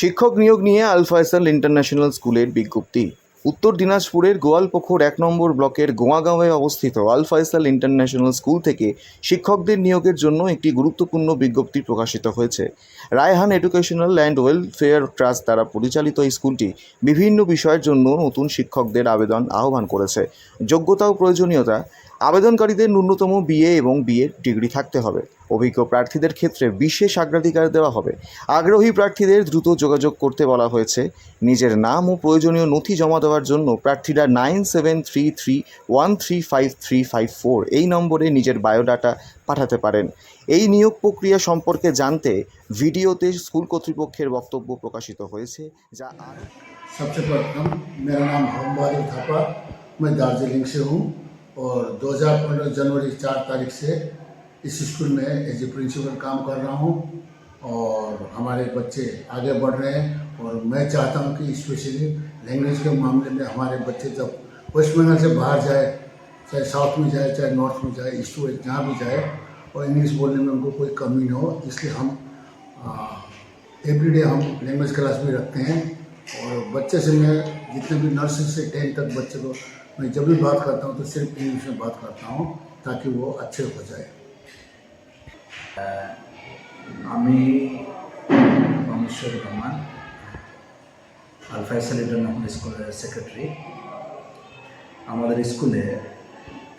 শিক্ষক নিয়োগ নিয়ে আল ফয়সাল ইন্টারন্যাশনাল স্কুলের বিজ্ঞপ্তি। উত্তর দিনাজপুরের গোয়ালপুকুর এক নম্বর ব্লকের গোয়াগাঁওয়ে অবস্থিত আল ফয়সাল ইন্টারন্যাশনাল স্কুল থেকে শিক্ষকদের নিয়োগের জন্য একটি গুরুত্বপূর্ণ বিজ্ঞপ্তি প্রকাশিত হয়েছে। Raihan educational and welfare trust দ্বারা পরিচালিত এই স্কুলটি বিভিন্ন বিষয়ের জন্য নতুন শিক্ষকদের আবেদন আহ্বান করেছে। যোগ্যতা ও প্রয়োজনীয়তা, আবেদনকারীদের ন্যূনতম বিএ এবং বিএড ডিগ্রি থাকতে হবে। অভিজ্ঞ প্রার্থীদের ক্ষেত্রে বিশেষ অগ্রাধিকার দেওয়া হবে আগ্রহী প্রার্থীদের দ্রুত যোগাযোগ করতে বলা হয়েছে নিজের নাম ও প্রয়োজনীয় নথি জমা দেওয়ার জন্য প্রার্থীরা nine seven three three one three five three five four এই নম্বরে নিজের বায়োডাটা পাঠাতে পারেন এই নিয়োগ প্রক্রিয়া সম্পর্কে জানতে ভিডিওতে স্কুল কর্তৃপক্ষের বক্তব্য প্রকাশিত হয়েছে যা আরও सबसे प्रथम मेरा नाम मोहम्मद बहादुर थापा मैं दार्जिलिंग से हूँ और 2015 जनवरी चार तारीख से इस स्कूल में एज ए प्रिंसिपल काम कर रहा हूँ और हमारे बच्चे आगे बढ़ रहे हैं और मैं चाहता हूँ कि स्पेशली लैंग्वेज के मामले में हमारे बच्चे जब वेस्ट बंगाल से बाहर जाए, चाहे साउथ में जाए, चाहे नॉर्थ में जाए, ईस्ट वेस्ट जहाँ भी जाए और इंग्लिश बोलने में उनको कोई कमी ना हो, इसलिए हम एवरीडे हम लैंग्वेज क्लास भी रखते हैं और बच्चे से मैं जितने भी नर्सरी से टेन तक बच्चे को मैं जब भी बात करता हूँ तो सिर्फ़ इंग्लिश में बात करता हूँ ताकि वो अच्छे हो जाए। আমি মহেশ্বর রহমান আলফাইসাল ইন্টারন্যাশনাল স্কুলের সেক্রেটারি আমাদের স্কুলে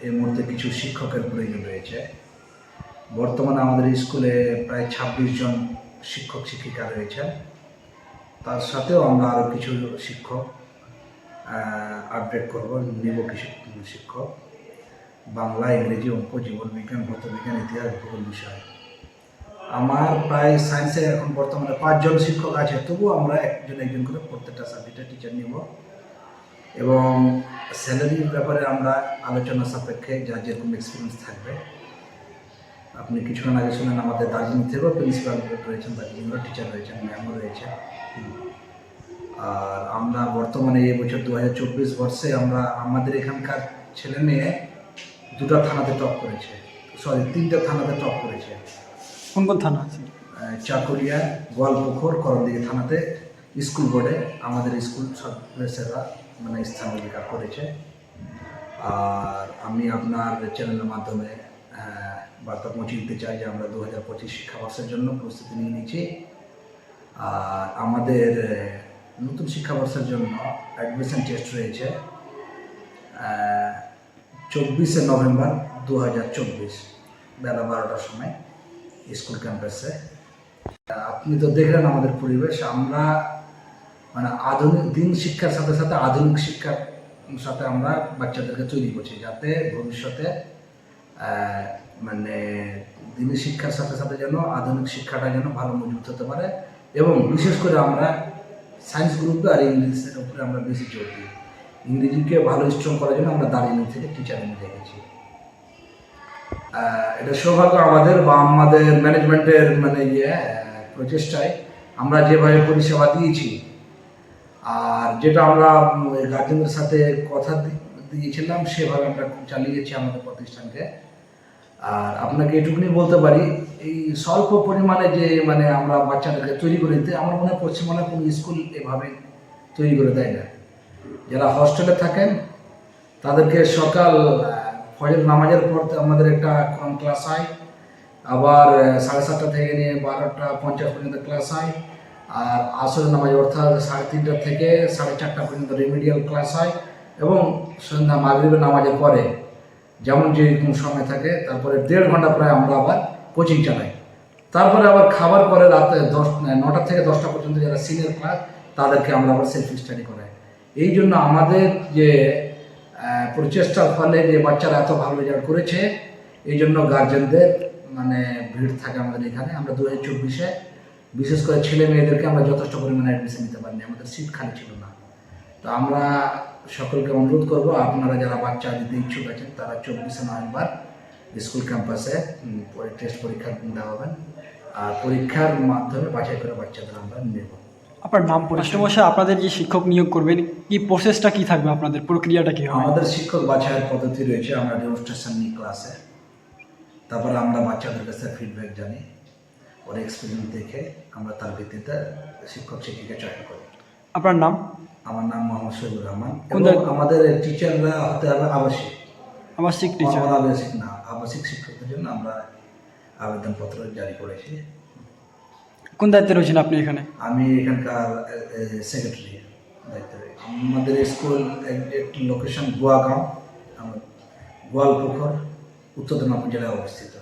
এই মুহূর্তে কিছু শিক্ষকের প্রয়োজন রয়েছে। বর্তমানে আমাদের স্কুলে প্রায় ছাব্বিশ জন শিক্ষক, শিক্ষিকা রয়েছে তার সাথেও আমরা আরও কিছু শিক্ষক আপডেট করব, নিব কিছু শিক্ষক। বাংলা, ইংরেজি, অঙ্ক, জীবন বিজ্ঞান, ভৌত বিজ্ঞান, ইতিহাস, ভূগোল বিষয়। আমার প্রায় সায়েন্সে এখন বর্তমানে পাঁচজন শিক্ষক আছে, তবুও আমরা একজন একজন করে প্রত্যেকটা সাবজেক্টের টিচার নিব। এবং স্যালারির ব্যাপারে আমরা আলোচনা সাপেক্ষে যার যেরকম এক্সপিরিয়েন্স থাকবে। আপনি কিছুক্ষণ আগে শুনেন আমাদের দার্জিলিং থেকেও প্রিন্সিপাল রয়েছেন দার্জিলিংয়েরও টিচার রয়েছেন ম্যামও রয়েছে। আর আমরা বর্তমানে এই বছর দু হাজার চব্বিশ বর্ষে আমরা, আমাদের এখানকার ছেলে মেয়ে দুটো থানাতে টপ করেছে। সরি তিনটা থানাতে টপ করেছে। কোন কোন থানা আছে? চাকুলিয়া গোয়ালপুকুর করণদিঘি থানাতে স্কুল বোর্ডে আমাদের স্কুল সদস্যরা মানে স্থান অধিকার করেছে। আর আমি আপনার চ্যানেলের মাধ্যমে বার্তা পৌঁছে দিতে চাই যে আমরা দু হাজার পঁচিশ শিক্ষাবর্ষের জন্য প্রস্তুতি নিয়ে নিয়েছি আর আমাদের নতুন শিক্ষাবর্ষের জন্য অ্যাডমিশন টেস্ট রয়েছে চব্বিশে নভেম্বর দু হাজার চব্বিশ বেলা বারোটার সময়। স্কুল ক্যাম্পাসে। আপনি তো দেখলেন আমাদের পরিবেশ, আমরা মানে আধুনিক দিন শিক্ষার সাথে সাথে আধুনিক শিক্ষার সাথে আমরা বাচ্চাদেরকে তৈরি করছি যাতে ভবিষ্যতে মানে দিনের শিক্ষার সাথে সাথে যেন আধুনিক শিক্ষাটা যেন ভালো মজবুত হতে পারে এবং বিশেষ করে আমরা সায়েন্স গ্রুপে আর ইংলিশের উপরে আমরা বেশি জোর দিই। ইংরেজিকে ভালো স্ট্রং করার জন্য আমরা দার্জিলিং থেকে টিচার এনে রেখেছি। এটা সৌভাগ্য আমাদের বা আমাদের ম্যানেজমেন্টের মানে ইয়ে প্রচেষ্টায় আমরা যেভাবে পরিষেবা দিয়েছি। আর যেটা আমরা গার্জেনদের সাথে কথা দিয়েছিলাম, সেভাবে আমরা চালিয়েছি আমাদের প্রতিষ্ঠানকে। আর আপনাকে এটুকুনি বলতে পারি, এই স্বল্প পরিমাণে যে মানে আমরা বাচ্চাদেরকে তৈরি করে দিতে, আমার মনে হয় পশ্চিমবঙ্গের কোনো স্কুল এভাবে তৈরি করে দেয় না। যারা হস্টেলে থাকেন, তাদেরকে সকাল ফজর নামাজের পর আমাদের একটা ক্লাস হয়। আবার সাড়ে সাতটা থেকে নিয়ে বারোটা পঞ্চাশ পর্যন্ত ক্লাস হয়। আর আসর নামাজ অর্থাৎ সাড়ে তিনটা থেকে সাড়ে চারটা পর্যন্ত রেমিডিয়াল ক্লাস হয় এবং সন্ধ্যা মাগরিবের নামাজের পরে যেমন যেরকম সময় থাকে, তারপরে দেড় ঘণ্টা প্রায় আমরা আবার কোচিং চালাই। তারপরে আবার খাবার পরে রাতে দশ নটা থেকে দশটা পর্যন্ত যারা সিনিয়র ক্লাস তাদেরকে আমরা আবার সেলফি স্টাডি করাই। এই জন্য আমাদের যে প্রচেষ্টার ফলে যে বাচ্চারা এত ভালো রেজাল্ট করেছে, এই জন্য গার্জেনদের মানে ভিড় থাকে আমাদের এখানে। আমরা দু হাজার চব্বিশে বিশেষ করে ছেলে মেয়েদেরকে আমরা যথেষ্ট পরিমাণে অ্যাডমিশন নিতে পারিনি, আমাদের সিট খালি ছিল না। তো আমরা সকলকে অনুরোধ করব, আপনারা যারা বাচ্চা দিতে ইচ্ছুক আছেন, তারা চব্বিশে নভেম্বর স্কুল ক্যাম্পাসে টেস্ট পরীক্ষা দেওয়াবেন আর পরীক্ষার মাধ্যমে বাছাই করে বাচ্চাদের আমরা নেব। আপনার নাম মাস্টারমশাই আপনাদের যে শিক্ষক নিয়োগ করবেন কি প্রসেসটা কি থাকবে আপনাদের? প্রক্রিয়াটা কি হবে? আমাদের শিক্ষক বাছাইয়ের পদ্ধতি রয়েছে আমরা ডেমনস্ট্রেশন নিই ক্লাসে তারপরে আমরা বাচ্চাদের কাছে ফিডব্যাক জানি ওর এক্সপিরিয়েন্স দেখে আমরা তার ভিত্তিতে শিক্ষক শিক্ষিকা চয়ন করি। আপনার নাম? আমার নাম মোহাম্মদ শহীদুর রহমান এবং আমাদের টিচাররা হতে হবে আবাসিক। আবাসিক টিচার আবাসিক না আবাসিক শিক্ষকদের জন্য আমরা আবেদনপত্র জারি করেছি। কোন দায়িত্বে রয়েছেন আপনি এখানে? আমি এখানকার সেক্রেটারি দায়িত্বে আমাদের স্কুল একটি লোকেশন গোয়াগাঁও, আমার গোয়ালপুকুর, উত্তর দিনাজপুর জেলায় অবস্থিত।